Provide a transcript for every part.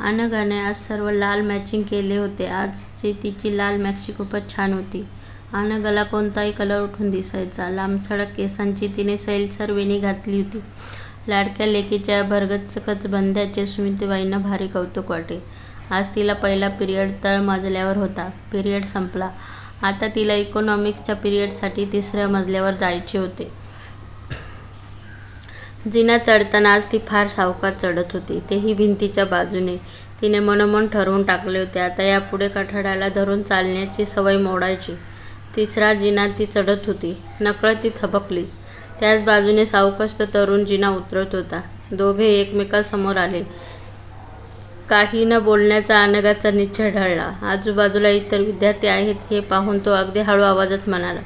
अनघाने आज सर्व लाल मॅचिंग केले होते. आजची तिची लाल मॅक्सी खूपच छान होती. अनघाला कोणताही कलर उठून दिसायचा. लांबसडक केसांची तिने सैलसर वेणी घातली होती. लाडक्या लेकीच्या या भरगच्च बंद्याचे सुमतीबाईंना भारी कौतुक वाटे. आज तिला पहिला पिरियड तळमजल्यावर होता. पिरियड संपला. आता तिला इकॉनॉमिक्सच्या पिरियडसाठी तिसऱ्या मजल्यावर जायचे होते. जिना चढताना आज ती फार सावकाश चढत होती. तेही भिंतीच्या बाजूने. तिने मनोमन ठरवून टाकले होते आता यापुढे कठड्याला धरून चालण्याची सवय मोडायची. तिसरा जिना ती चढत होती. नकळत ती थबकली. त्याच बाजूने सावकाश तो तरुण जिना उतरत होता. दोघे एकमेकांसमोर आले. काही न बोलण्याचा अनगाचा निश्चय ढळला. आजूबाजूला इतर विद्यार्थी आहेत हे पाहून तो अगदी हळू आवाजात म्हणाला,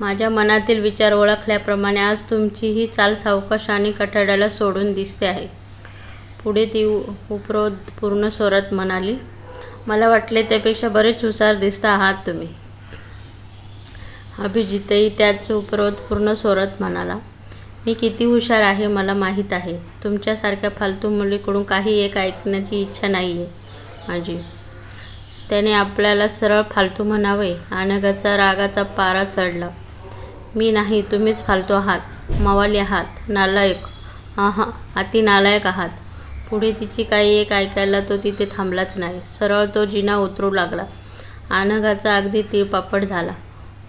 माझ्या मनातील विचार ओळखल्याप्रमाणे आज तुमची ही चाल सावकाश आणि कठाड्याला सोडून दिसते आहे. पुढे ती उपरोधपूर्ण स्वरात म्हणाली, मला वाटले त्यापेक्षा बरेच हुशार दिसता आहात तुम्ही. अभिजितही त्याच उपरोधपूर्ण स्वरात म्हणाला, मी किती हुशार आहे मला माहीत आहे. तुमच्यासारख्या फालतू मुलीकडून काही एक ऐकण्याची इच्छा नाही आहे माझी. त्याने आपल्याला सरळ फालतू म्हणावे. अनघाचा रागाचा पारा चढला. मी नाही तुम्हीच फालतू आहात. मवाली आहात. नालायक. अहा अति नालायक आहात. पुढे तिची काही एक ऐकायला तो तिथे थांबलाच नाही. सरळ तो जिना उतरू लागला. आनघाचा अगदी तीळपापड झाला.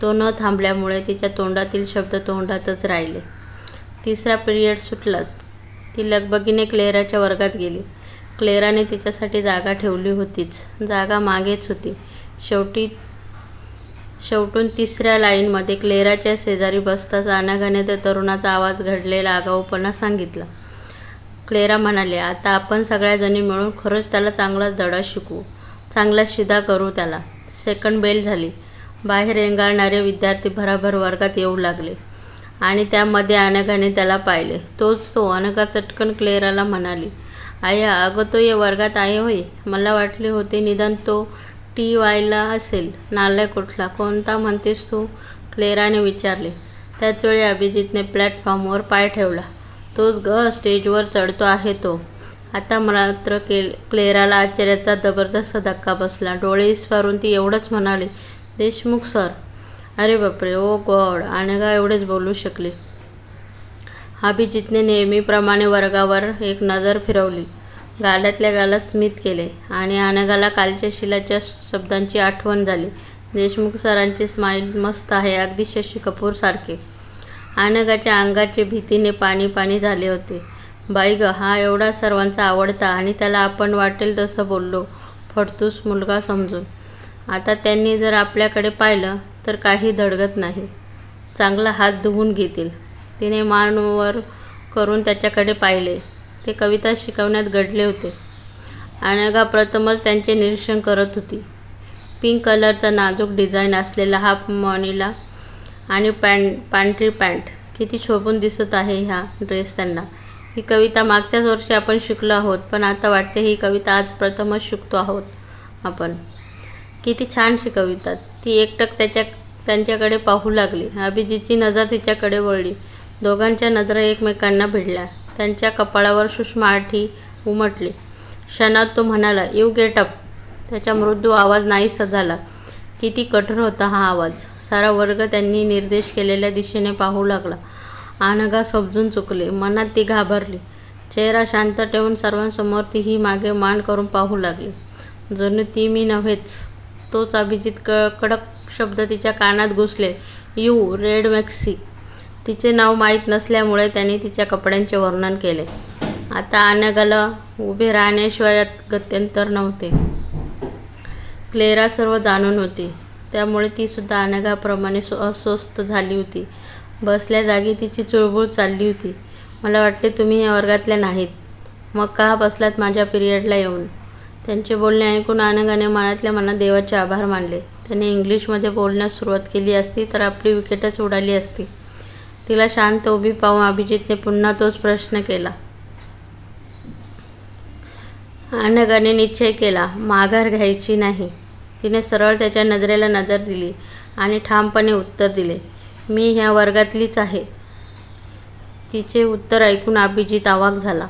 तो न थांबल्यामुळे तिच्या तोंडातील शब्द तोंडातच राहिले. तिसरा पिरियड सुटलाच. ती लगबगीने क्लेराच्या वर्गात गेली. क्लेराने तिच्यासाठी जागा ठेवली होतीच. जागा मागेच होती. शेवटी शेवटून तिसऱ्या लाईनमध्ये क्लेराच्या शेजारी बसताच अनाघाने त्या तरुणाचा आवाज घडलेला आगाऊपणा सांगितला. क्लेरा म्हणाले आता आपण सगळ्याजणी मिळून खरंच त्याला चांगला धडा शिकू चांगला शिधा करू त्याला. सेकंड बेल झाली. बाहेर रेंगाळणारे विद्यार्थी भराभर वर्गात येऊ लागले. आणि त्यामध्ये अनघाने त्याला पाहिले. तोच तो. अनघा चटकन क्लेराला म्हणाली, अय्या अगं तो या वर्गात आहे होय. मला वाटले होते निदान तो टी वायला असेल. नालायक कुठला. कोणता म्हणतेस तू? क्लेराने विचारले. त्याचवेळी अभिजितने प्लॅटफॉर्मवर पाय ठेवला. तोच ग स्टेजवर चढतो आहे तो. आता मात्र क्लेराला आश्चर्याचा जबरदस्त धक्का बसला. डोळे विस्फारून ती एवढंच म्हणाली, देशमुख सर. अरे बापरे. Oh God. गा एवढेच बोलू शकले अभिजीतने नेहमीप्रमाणे वर्गावर एक नजर फिरवली. गालातल्या गालात स्मित केले. आणि अनघाला कालच्या शिलाच्या शब्दांची आठवण झाली. देशमुख सरांचे स्माईल मस्त आहे. अगदी शशी कपूरसारखे अनघाच्या अंगाचे भीतीने पाणी पाणी झाले होते. बाई गं हा एवढा सर्वांचा आवडता आणि त्याला आपण वाटेल तसं बोललो फडतूस मुलगा समजून. आता त्यांनी जर आपल्याकडे पाहिलं तर काही धडगत नाही. चांगला हात धुवून घेतील. तिने मानवर करून त्याच्याकडे पाहिले. ते कविता शिकवण्यात गढले होते. अनघा प्रथमच त्यांचे निरीक्षण करत होती. पिंक कलरचा नाजूक डिझाईन असलेला हाफ मॉनीला आणि पांढरी पॅन्ट किती शोभून दिसत आहे ह्या ड्रेस त्यांना. ही कविता मागच्याच वर्षी आपण शिकलो आहोत पण आता वाटते ही कविता आज प्रथमच शिकतो आहोत आपण. किती छान शिकवितात. ती एकटक त्याच्या त्यांच्याकडे पाहू लागली. अभिजीतची नजर तिच्याकडे वळली. दोघांच्या नजरा एकमेकांना भिडल्या. त्यांच्या कपाळावर सूक्ष्म उमटली. क्षणात तो म्हणाला, यू गेट अप. त्याचा मृदू आवाज नाहीसा झाला. किती कठोर होता हा आवाज. सारा वर्ग त्यांनी निर्देश केलेल्या दिशेने पाहू लागला. आनगा समजून चुकले. मनात ती घाबरली. चेहरा शांत ठेवून सर्वांसमोर ती ही मागे मान करून पाहू लागली. जणू ती मी नव्हेच. तोच अभिजीत. कडक शब्द तिच्या कानात घुसले. You red maxi. तिचे नाव माहीत नसल्यामुळे त्यांनी तिच्या कपड्यांचे वर्णन केले. आता अनघाला उभे राहण्याशिवाय गत्यंतर नव्हते. क्लेरा सर्व जाणून होती. त्यामुळे तीसुद्धा अनघाप्रमाणे अस्वस्थ झाली होती. बसल्या जागी तिची चुळबुळ चालली होती. मला वाटले तुम्ही या वर्गातल्या नाहीत. मग का बसलात माझ्या पिरियडला येऊन? त्यांचे बोलणे ऐकून अनघाने मनातल्या मनात देवाचे आभार मानले. त्याने इंग्लिशमध्ये बोलण्यास सुरुवात केली असती तर आपली विकेटच उडाली असती. तिला शांत उभी पाहून अभिजीतने पुन्हा तोच प्रश्न केला. अनगाने निश्चय केला. माघार घ्यायची नाही. तिने सरळ त्याच्या नजरेला नजर दिली आणि ठामपणे उत्तर दिले, मी ह्या वर्गातलीच आहे. तिचे उत्तर ऐकून अभिजीत आवाक झाला.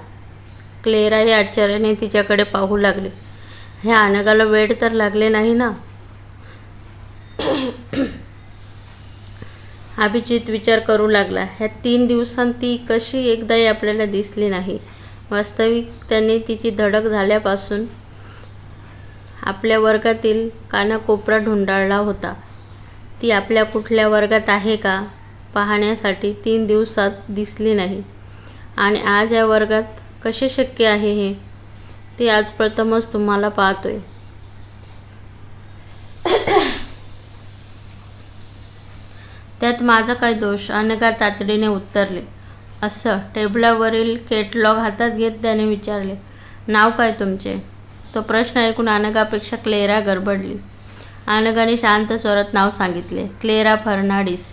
क्लेराही आश्चर्याने तिच्याकडे पाहू लागली ह्या अनगाला वेळ तर लागले नाही ना अभिजित विचार करू लागला ह्या तीन दिवसांत ती कशी एकदाही आपल्याला दिसली नाही. वास्तविक त्याने तिची धडक झाल्यापासून आपल्या वर्गातील कानाकोपरा ढुंडाळला होता. ती आपल्या कुठल्या वर्गात आहे का पाहण्यासाठी तीन दिवसात दिसली नाही. आणि आज या वर्गात कसे शक्य आहे हे? ते आज प्रथमच तुम्हाला पाहतोय. त्यात माझा काय दोष अनघा तातडीने उत्तरले असं टेबलावरील केटलॉग हातात घेत त्याने विचारले नाव काय तुमचे? तो प्रश्न ऐकून अनघापेक्षा क्लेरा गडबडली. अनघाने शांत स्वरात नाव सांगितले क्लेरा फर्नाडिस.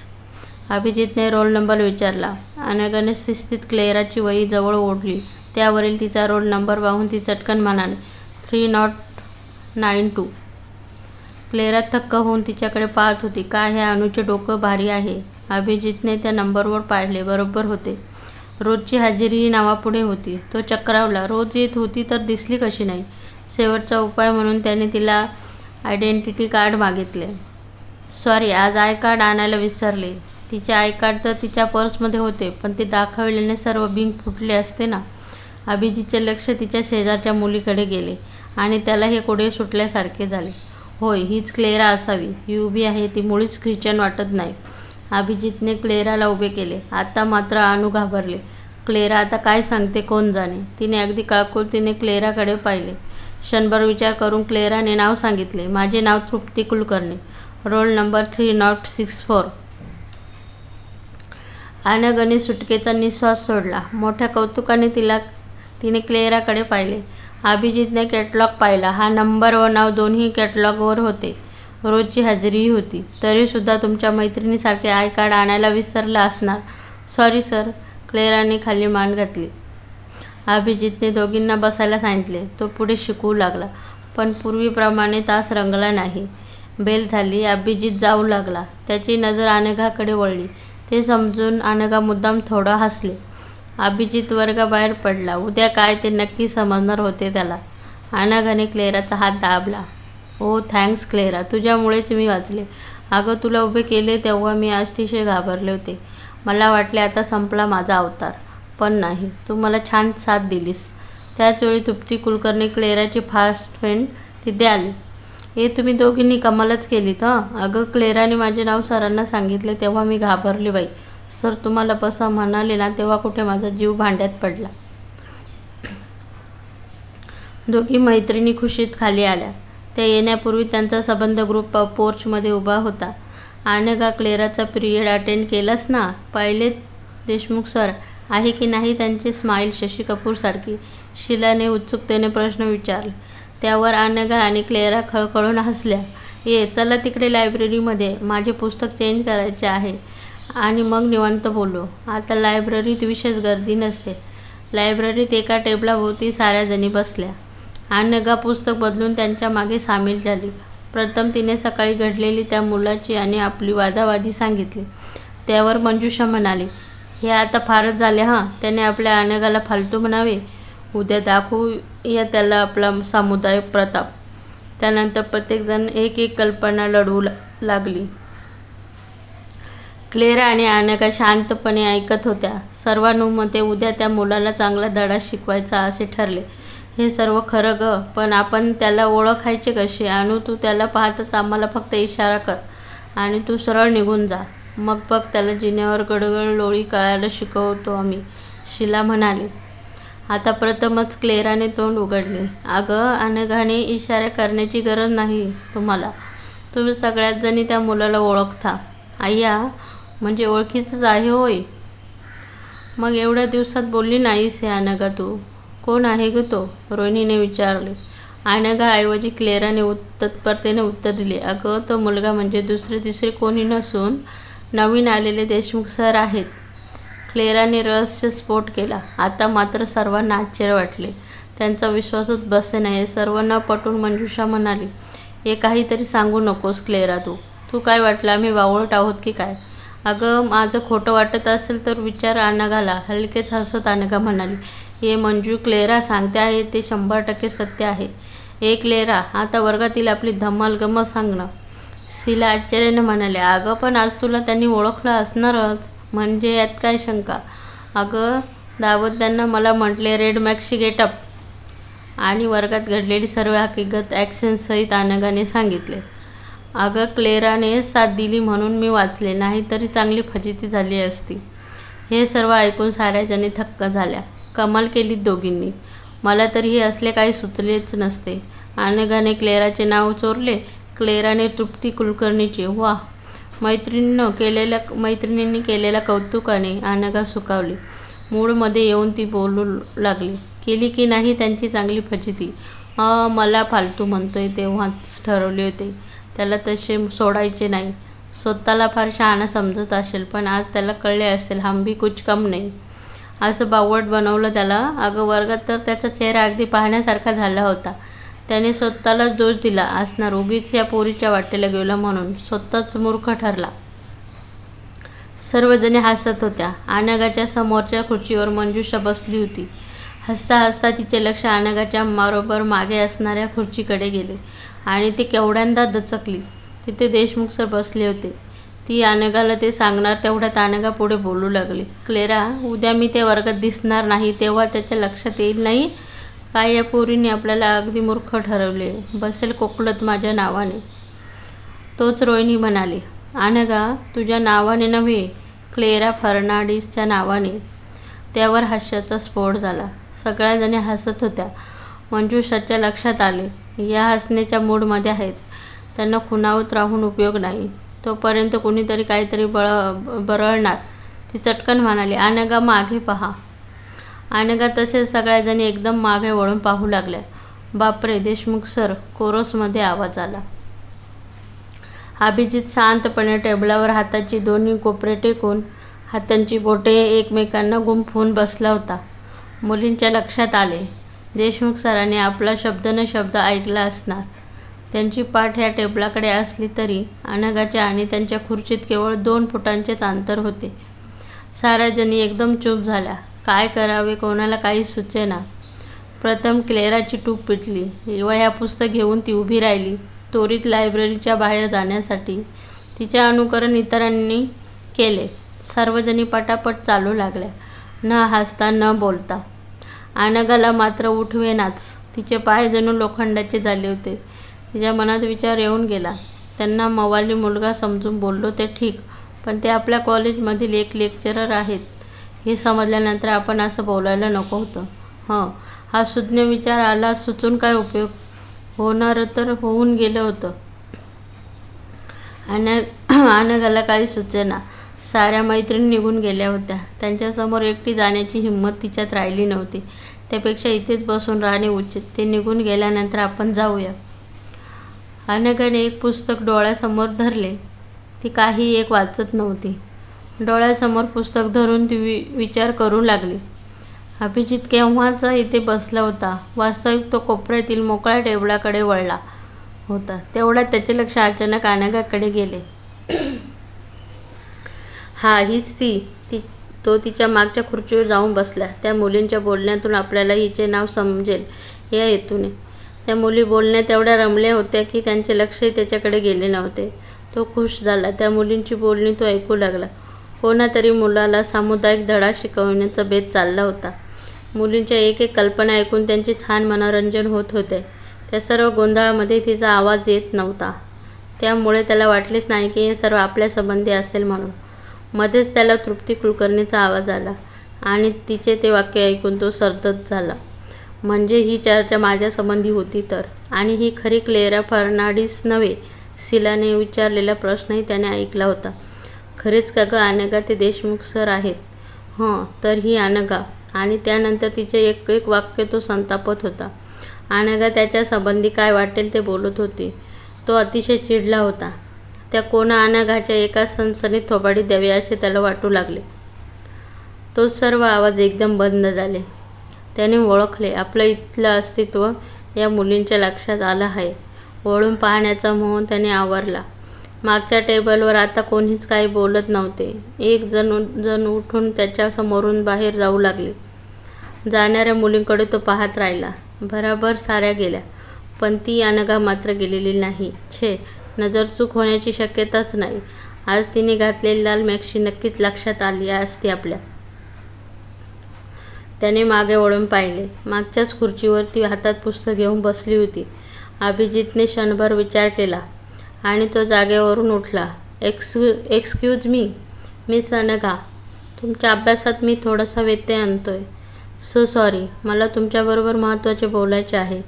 अभिजितने रोल नंबर विचारला. अनघाने शिस्तीत क्लेराची वही जवळ ओढली. त्यावरील तिचा रोल नंबर पाहून ती चटकन म्हणाली three nought nine two. Clara थक्क होऊन तिच्याकडे पाहत होती. काय हे अनुचे डोकं भारी आहे अभिजितने त्या नंबरवर पाहिले. बरोबर होते. रोजची हजेरी नावापुढे होती. तो चक्रावला. रोज येत होती तर दिसली कशी नाही? शेवटचा उपाय म्हणून त्याने तिला आयडेंटिटी कार्ड मागितले. सॉरी आज आय कार्ड आणायला विसरले. तिचे आय कार्ड तर तिच्या पर्समध्ये होते पण ते दाखवल्याने सर्व बिंग फुटले असते ना अभिजितचे लक्ष तिच्या शेजारच्या मुलीकडे गेले आणि त्याला हे कोडे सुटल्यासारखे झाले. होय हीच क्लेरा असावी. ही उभी आहे ती मुळीच ख्रिश्चन वाटत नाही. अभिजितने क्लेराला उभे केले. आता मात्र अनु घाबरले. क्लेरा आता काय सांगते कोण जाणे? तिने अगदी काकुळतीने क्लेराकडे पाहिले. क्षणभर विचार करून क्लेराने नाव सांगितले. माझे नाव Trupti Kulkarni. Roll number three nought six four. अनगने सुटकेचा निश्वास सोडला. मोठ्या कौतुकाने तिला तिने क्लेराकडे पाहिले. अभिजितने कॅटलॉग पाहिला. हा नंबर व नाव दोन्ही कॅटलॉगवर होते. रोजची हजेरीही होती. तरीसुद्धा तुमच्या मैत्रिणीसारखे आय कार्ड आणायला विसरला असणार. Sorry sir. क्लेराने खाली मान घातली. अभिजितने दोघींना बसायला सांगितले. तो पुढे शिकवू लागला पण पूर्वीप्रमाणे तास रंगला नाही. बेल झाली. अभिजित जाऊ लागला. त्याची नजर अनघाकडे वळली. ते समजून अनघा मुद्दाम थोडं हसले. अभिजित वर्गाबाहेर पडला. उद्या काय ते नक्की समजणार होते त्याला. अनघाने क्लेराचा हात दाबला. ओ थँक्स क्लेरा. तुझ्यामुळेच मी वाचले. अगं तुला उभे केले तेव्हा मी अतिशय घाबरले होते. मला वाटले आता संपला माझा अवतार. पण नाही. तू मला छान साथ दिलीस. त्याचवेळी तृप्ती कुलकर्णी क्लेराची फास्ट फ्रेंड तिथे आली. हे तुम्ही दोघींनी कमालच केलीत हं? अगं क्लेराने माझे नाव सरांना सांगितले तेव्हा मी घाबरले बाई. सर तुम्हाला बसा म्हणाले ना तेव्हा कुठे माझा जीव भांड्यात पडला. दोघी मैत्रिणी खुशीत खाली आल्या. त्या येण्यापूर्वी त्यांचा संबंध ग्रुप पोर्चमध्ये उभा होता. अनघा क्लेराचा पिरियड अटेंड केलास ना? पाहिले? देशमुख सर आहे की नाही त्यांची स्माईल शशी कपूरसारखी शिलाने उत्सुकतेने प्रश्न विचारले. त्यावर अनघा आणि क्लेरा खळखळून हसल्या. ये चला तिकडे लायब्ररीमध्ये माझे पुस्तक चेंज करायचे आहे. आणि मग निवांत बोलू आता लायब्ररीत विशेष गर्दी नसते. लायब्ररीत एका टेबलाभोवती साऱ्या जणी बसल्या. अनघा पुस्तक बदलून त्यांच्या मागे सामील झाली. प्रथम तिने सकाळी घडलेली त्या मुलाची आणि आपली वादावादी सांगितली. त्यावर मंजुषा म्हणाली हे आता फारच झाले हां. त्याने आपल्या अनघाला फालतू म्हणावे. उद्या दाखवू या त्याला आपला सामुदायिक प्रताप. त्यानंतर प्रत्येकजण एक एक कल्पना लढवू लागली. क्लेरा आणि अनघा शांतपणे ऐकत होत्या. सर्वानुमते उद्या त्या मुलाला चांगला धडा शिकवायचा असे ठरले. हे सर्व खरं ग पण आपण त्याला ओळखायचे कसे? आणि तू त्याला पाहताच आम्हाला फक्त इशारा कर आणि तू सरळ निघून जा. मग बघ त्याला जिन्यावर गडगड लोळी कळायला शिकवतो आम्ही. शिला म्हणाली आता प्रथमच क्लेराने तोंड उघडले. अगं अनघाने इशारा करण्याची गरज नाही तुम्हाला. तुम्ही सगळ्यात जणी त्या मुलाला ओळखता. आय्या म्हणजे ओळखीचंच आहे होय मग एवढ्या दिवसात बोलली नाहीस हे अनघा तू. कोण आहे ग तो? रोहिणीने विचारले. अनघा ऐवजी क्लेराने उत् तत्परतेने उत्तर दिले. अगं तो मुलगा म्हणजे दुसरे तिसरे कोणी नसून नवीन आलेले देशमुख सर आहेत. क्लेराने रहस्य स्फोट केला. आता मात्र सर्वांना आश्चर्य वाटले. त्यांचा विश्वासच बसे नाही. सर्वांना पटून मंजुषा म्हणाली हे काहीतरी सांगू नकोस क्लेरा तू. तू काय वाटलं? आम्ही वावळट आहोत की काय? अगं माझं खोटं वाटत असेल तर विचार अनघाला हलकेच हसत अनघा म्हणाली. हे मंजू क्लेरा सांगते आहे ते शंभर टक्के सत्य आहे. ए क्लेरा आता वर्गातील आपली धम्माल गमत सांग ना. शीला आश्चर्याने म्हणाले अगं पण आज तुला त्यांनी ओळखलं असणारच. म्हणजे यात काय शंका? अगं दावत त्यांना मला म्हटले रेड मॅक्सी गेटअप. आणि वर्गात घडलेली सर्व हकीकत ॲक्शनसहित अनघाने सांगितले. अगं क्लेराने साथ दिली म्हणून मी वाचले. नाही तरी चांगली फजिती झाली असती. हे सर्व ऐकून साऱ्या जणी थक्क झाल्या. कमाल केली दोघींनी. मला तरी हे असले काही सुचलेच नसते. अनेकाने क्लेराचे नाव चोरले. क्लेराने तृप्ती कुलकर्णीचे. वा मैत्रिणीनं केलेल्या मैत्रिणींनी केलेल्या कौतुकाने अनघा सुकावली मूळमध्ये येऊन ती बोलू लागली. केली की नाही त्यांची चांगली फजिती? अ मला फालतू म्हणतोय तेव्हाच ठरवले होते. त्याला तसे सोडायचे नाही. स्वतःला फार शहाणा समजत असेल पण आज त्याला कळले असेल हम भी कुछ कम नाही. असं बावट बनवलं त्याला. अगं वर्गात तर त्याचा चेहरा अगदी पाहण्यासारखा झाला होता. त्याने स्वतःलाच दोष दिला. असणार उगीच या पोरीच्या वाटेला गेला म्हणून. स्वतःच मूर्ख ठरला. सर्वजणी हसत होत्या. आनगाच्या समोरच्या खुर्चीवर मंजुषा बसली होती. हसता हसता तिचे लक्ष आनगाच्या बरोबर मागे असणाऱ्या खुर्चीकडे गेले. आणि ती केवढ्यांदा दचकली. तिथे देशमुख सर बसले होते. ती अनघाला ते सांगणार तेवढ्यात अनघा पुढे बोलू लागली. क्लेरा उद्या मी त्या वर्गात दिसणार नाही तेव्हा त्याच्या लक्षात येईल नाही. काय या पोरीने आपल्याला अगदी मूर्ख ठरवले. बसेल कोकलत माझ्या नावाने. तोच रोहिणी म्हणाली. अनघा तुझ्या नावाने नव्हे क्लेरा फर्नांडिसच्या नावाने. त्यावर हास्याचा स्फोट झाला. सगळ्याजणी हसत होत्या. मंजुषाच्या लक्षात आले. या हसण्याच्या मूडमध्ये आहेत. त्यांना खुणावत राहून उपयोग नाही. तोपर्यंत कुणीतरी काहीतरी बळ बरळणार. ती चटकन म्हणाली अनघा मागे पहा. अनघा तसेच सगळ्याजणी एकदम मागे वळून पाहू लागल्या. बापरे देशमुख सर! कोरसमध्ये आवाज आला. अभिजित शांतपणे टेबलावर हाताची दोन्ही कोपरे टेकून हातांची बोटे एकमेकांना गुंफून बसला होता. मुलींच्या लक्षात आले. देशमुख सरांनी आपला शब्द न शब्द ऐकला असणार. त्यांची पाठ ह्या टेबलाकडे असली तरी अनघाच्या आणि त्यांच्या खुर्चीत केवळ दोन फुटांचेच अंतर होते. साऱ्या एकदम चूप झाल्या काय करावे कोणाला काही सुचेना. प्रथम क्लेराची टूप पिटली. वह्या पुस्तक घेऊन ती उभी राहिली. त्वरित लायब्ररीच्या बाहेर जाण्यासाठी तिचे अनुकरण इतरांनी केले. सर्वजणी पटापट चालू लागल्या. न हसता न बोलता. अनघाला मात्र उठवेनाच. तिचे पाय जणू लोखंडाचे झाले होते. तिच्या मनात विचार येऊन गेला. त्यांना मवाली मुलगा समजून बोललो ते ठीक पण ते आपल्या कॉलेजमधील एक लेक्चरर आहेत. हे समजल्यानंतर आपण असं बोलायला नको होतं. हं हा सुज्ञ विचार आला सुचून काय उपयोग? होणारं तर होऊन गेलं होतं. अन अनघाला काही सुचेना. साऱ्या मैत्रिणी निघून गेल्या होत्या. त्यांच्यासमोर एकटी जाण्याची हिंमत तिच्यात राहिली नव्हती. त्यापेक्षा इथेच बसून राहणे उचित. ते निघून गेल्यानंतर आपण जाऊया. अनेकाने एक पुस्तक डोळ्यासमोर धरले. ती काही एक वाचत नव्हती. डोळ्यासमोर पुस्तक धरून ती वि विचार करू लागली. अभिजित केव्हाचा इथे बसला होता? वास्तविक तो कोपऱ्यातील मोकळ्या टेबलाकडे वळला होता. तेवढ्यात त्याचे लक्ष अचानक अनेकाकडे गेले. हा हीच ती. ती तो तिच्या मागच्या खुर्चीवर जाऊन बसला. त्या मुलींच्या बोलण्यातून आपल्याला हिचे नाव समजेल या हेतूने. त्या मुली बोलण्यात एवढ्या रमल्या होत्या की त्यांचे लक्षही त्याच्याकडे गेले नव्हते. तो खुश झाला. त्या मुलींची बोलणी तो ऐकू लागला. कोणातरी मुलाला सामुदायिक धडा शिकवण्याचा बेत चालला होता. मुलींच्या एक एक कल्पना ऐकून त्यांचे छान मनोरंजन होत होते. त्या सर्व गोंधळामध्ये तिचा आवाज येत नव्हता. त्यामुळे त्याला वाटलेच नाही की हे सर्व आपल्या संबंधी असेल म्हणून. मध्येच त्याला तृप्ती कुलकर्णीचा आवाज आला आणि तिचे ते वाक्य ऐकून तो सरदत झाला. म्हणजे ही चर्चा माझ्यासंबंधी होती तर. आणि ही खरी क्लेरा फर्नाडीस नव्हे सिलाने विचारलेला प्रश्नही त्याने ऐकला होता. खरेच का गं अनगा ते देशमुख सर आहेत. हं तर ही अनगा. आणि त्यानंतर तिचे एक एक वाक्य तो संतापत होता. अनगा त्याच्या संबंधी काय वाटेल ते बोलत होती. तो अतिशय चिडला होता. त्या कोणा अनघाच्या एका सणसणीत थोबाडीत द्यावी असे त्याला वाटू लागले. तो सर्व आवाज एकदम बंद झाले. त्याने ओळखले आपलं इथलं अस्तित्व या मुलींच्या लक्षात आलं आहे. वळून पाहण्याचा मोह त्याने आवरला. मागच्या टेबलवर आता कोणीच काही बोलत नव्हते. एक जण जण उठून त्याच्या समोरून बाहेर जाऊ लागले. जाणाऱ्या मुलींकडे तो पाहत राहिला. भराभर साऱ्या गेल्या पण ती अनघा मात्र गेलेली नाही. छे नजर चूक होण्याची शक्यताच नाही. आज तिने घातलेली लाल मॅक्सी नक्कीच लक्षात आली असती आपल्या. त्याने मागे वळून पाहिले. मागच्याच खुर्चीवर ती हातात पुस्तक घेऊन बसली होती. अभिजितने क्षणभर विचार केला आणि तो जागेवरून उठला. एक्सक्यू एक्सक्यूज मी मी सनघा तुमच्या अभ्यासात मी थोडासा व्यत्यय आणतोय. सो सॉरी मला तुमच्याबरोबर महत्त्वाचे बोलायचे आहे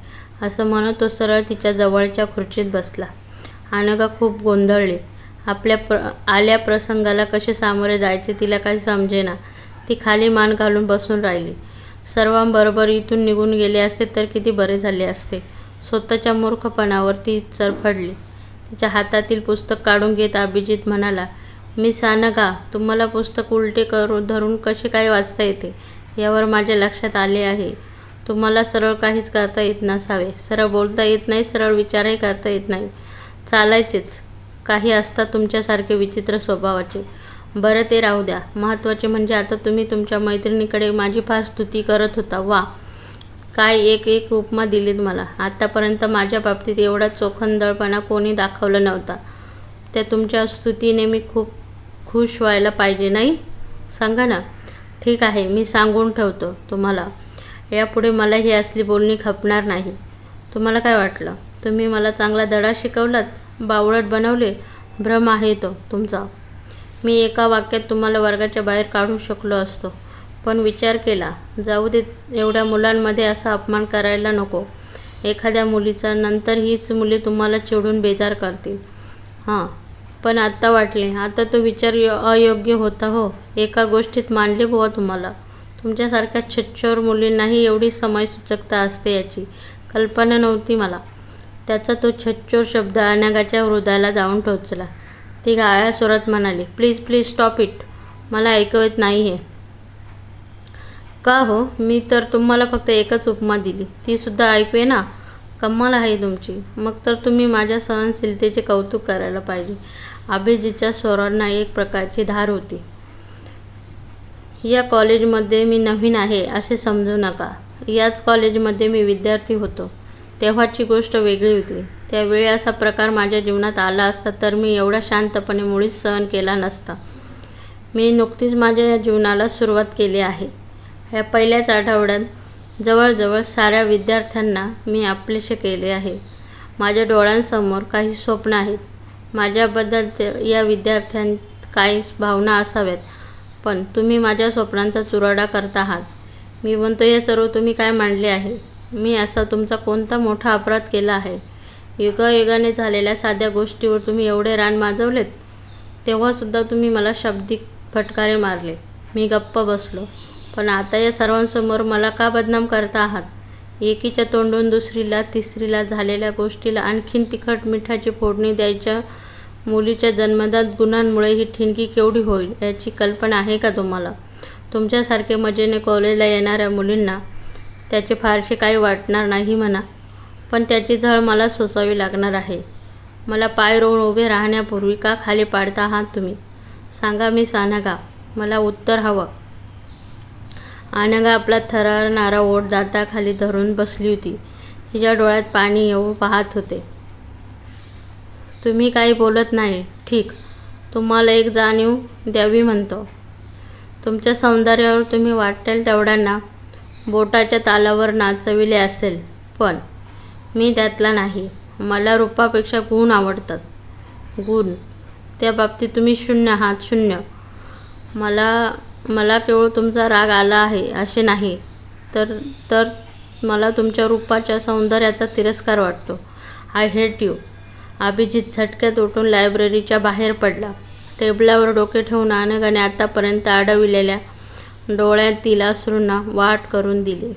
असं म्हणत तो सरळ तिच्या जवळच्या खुर्चीत बसला. अनघा खूप गोंधळली. आपल्या प्र आल्या प्रसंगाला कसे सामोरे जायचे तिला काही समजेना. ती खाली मान घालून बसून राहिली. सर्वांबरोबर इथून निघून गेले असते तर किती बरे झाले असते. स्वतःच्या मूर्खपणावर ती चरफडली. तिच्या हातातील पुस्तक काढून घेत अभिजित म्हणाला मिस अनघा तुम्हाला पुस्तक उलटे करून धरून कसे काय वाचता येते? यावर माझ्या लक्षात आले आहे. तुम्हाला सरळ काहीच करता येत नसावे. सरळ बोलता येत नाही सरळ विचारही करता येत नाही. चालायचेच. काही असतात तुमच्यासारखे विचित्र स्वभावाचे. बरं ते राहू द्या. महत्त्वाचे म्हणजे आता तुम्ही तुमच्या मैत्रिणीकडे माझी फार स्तुती करत होता. वा. काय एक एक उपमा दिलीत मला. आत्तापर्यंत माझ्या बाबतीत एवढा चोखंदळपणा कोणी दाखवला नव्हता. त्या तुमच्या स्तुतीने मी खूप खुश व्हायला पाहिजे नाही? सांगा ना. ठीक आहे मी सांगून ठेवतो तुम्हाला. यापुढे मला ही असली बोलणी खपणार नाही. तुम्हाला काय वाटलं? तुम्ही मला चांगला धडा शिकवलात बावळट बनवले भ्रम आहे तो तुमचा. मी एका वाक्यात तुम्हाला वर्गाच्या बाहेर काढू शकलो असतो. पण विचार केला जाऊ दे एवढ्या मुलांमध्ये असा अपमान करायला नको. एखाद्या मुलीचा नंतर हीच मुले तुम्हाला चिडून बेजार करतील. हां पण आत्ता वाटले. आता तो विचार यो अयोग्य होता हो. एका गोष्टीत मानले बुवा तुम्हाला. तुमच्यासारख्या छच्छोर मुलींनाही एवढी समयसूचकता असते याची. कल्पना नव्हती मला. त्याचा तो छच्चोर शब्द अनागाच्या हृदयाला जाऊन टोचला. ती गाळ्या स्वरात म्हणाली प्लीज प्लीज स्टॉप इट मला ऐकू येत नाही आहे का हो? मी तर तुम्हाला फक्त एकच उपमा दिली. तीसुद्धा ऐकू ना. कमाल आहे तुमची. मग तर तुम्ही माझ्या सहनशीलतेचे कौतुक करायला पाहिजे. अभिजीतच्या स्वरांना एक प्रकारची धार होती. या कॉलेजमध्ये मी नवीन आहे असे समजू नका. याच कॉलेजमध्ये मी विद्यार्थी होतो. तेव्हाची गोष्ट वेगळी होती. त्यावेळी असा प्रकार माझ्या जीवनात आला असता तर मी एवढा शांतपणे मुळीच सहन केला नसता. मी नुकतीच माझ्या या जीवनाला सुरुवात केली आहे. ह्या पहिल्याच आठवड्यात जवळजवळ साऱ्या विद्यार्थ्यांना मी आपलेसे केले आहे. माझ्या डोळ्यांसमोर काही स्वप्न आहेत. माझ्याबद्दल या विद्यार्थ्यांत काही भावना असाव्यात. पण तुम्ही माझ्या स्वप्नांचा चुराडा करत आहात. मी म्हणतो हे सर्व तुम्ही काय मांडले आहे? मी असा तुमचा कोणता मोठा अपराध केला आहे? युगायुगाने झालेल्या साध्या गोष्टीवर तुम्ही एवढे रान माजवलेत? तेव्हासुद्धा तुम्ही मला शाब्दिक फटकारे मारले. मी गप्प बसलो. पण आता या सर्वांसमोर मला का बदनाम करता आहात? एकीच्या तोंडून दुसरीला तिसरीला झालेल्या गोष्टीला आणखीन तिखट मिठाची फोडणी द्यायच्या मुलीच्या जन्मदात गुणांमुळे ही ठिणगी केवढी होईल याची कल्पना आहे का तुम्हाला? तुमच्यासारखे मजेने कॉलेजला येणाऱ्या मुलींना त्याचे फारसे काही वाटणार नाही म्हणा. पण त्याची झळ मला सोसावी लागणार आहे. मला पाय रोवून उभे राहण्यापूर्वी का खाली पाडता आहात तुम्ही? सांगा मी सानगा मला उत्तर हवं. आनगा आपला थरारणारा ओढ दाताखाली धरून बसली होती. तिच्या डोळ्यात पाणी येऊ पाहत होते. तुम्ही काही बोलत नाही. ठीक. तुम्हाला एक जाणीव द्यावी म्हणतो. तुमच्या सौंदर्यावर तुम्ही वाटेल तेवढ्यांना बोटाच्या तालावर नाचविले असेल. पण मी त्यातला नाही. मला रूपापेक्षा गुण आवडतात. गुण. त्या बाबतीत तुम्ही शून्य आहात शून्य. मला मला केवळ तुमचा राग आला आहे असे नाही. तर तर मला तुमच्या रूपाच्या सौंदर्याचा तिरस्कार वाटतो. आय हेट यू अभिजित झटक्यात उठून लायब्ररीच्या बाहेर पडला. टेबलावर डोके ठेवून अनघाने आतापर्यंत अडविलेल्या डोळ्यातील अश्रूंना वाट करून दिली.